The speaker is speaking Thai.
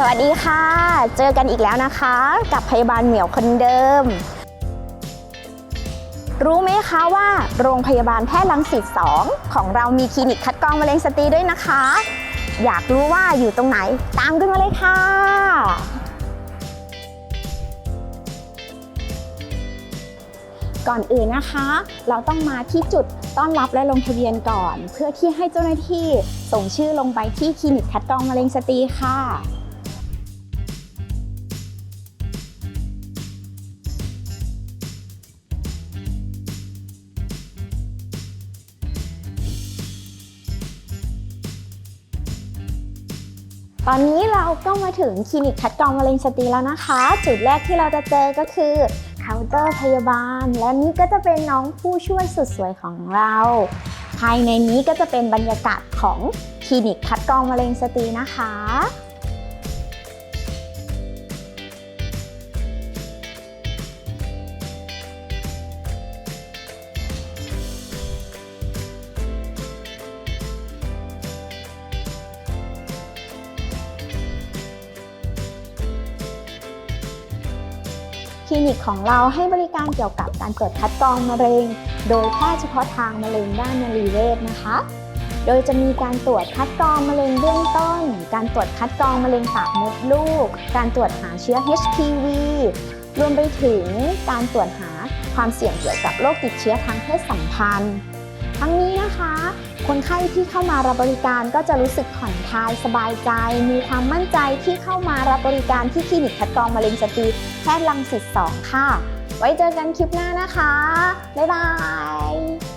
สวัสดีค่ะ เจอกันอีกแล้วนะคะ กับพยาบาลเหมียวคนเดิม รู้ไหมคะว่าโรงพยาบาลแพทย์รังสิต2ของเรามีคลินิกคัดกรองมะเร็งสตรีด้วยนะคะ อยากรู้ว่าอยู่ตรงไหนตามกันมาเลยค่ะ ก่อนอื่นนะคะ เราต้องมาที่จุดต้อนรับและลงทะเบียนก่อน เพื่อที่ให้เจ้าหน้าที่ส่งชื่อลงไปที่คลินิกคัดกรองมะเร็งสตรีค่ะ ตอนนี้เราก็มาถึงคลินิกคัดกรองมะเร็งสตรีแล้วนะคะ จุดแรกที่เราจะเจอก็คือเคาน์เตอร์พยาบาล และนี่ก็จะเป็นน้องผู้ช่วยสุดสวยของเรา ภายในนี้ก็จะเป็นบรรยากาศของคลินิกคัดกรองมะเร็งสตรีนะคะ คลินิกของเราให้บริการเกี่ยวกับการตรวจคัดกรองมะเร็ง โดยแพทย์เฉพาะทางมะเร็งด้านนรีเวชนะคะ โดยจะมีการตรวจคัดกรองมะเร็งเบื้องต้น การตรวจคัดกรองมะเร็งปากมดลูก การตรวจหาเชื้อ HPV รวมไปถึงการตรวจหาความเสี่ยงเกี่ยวกับโรคติดเชื้อทางเพศสัมพันธ์ ทั้งนี้นะคะ คนไข้ที่เข้ามารับบริการก็จะรู้สึกผ่อนคลายสบายใจ มีความมั่นใจที่เข้ามารับบริการที่คลินิกคัดกรองมะเร็งสตรีแพทย์รังสิต2ค่ะ ไว้เจอกันคลิปหน้านะคะ บ๊ายบาย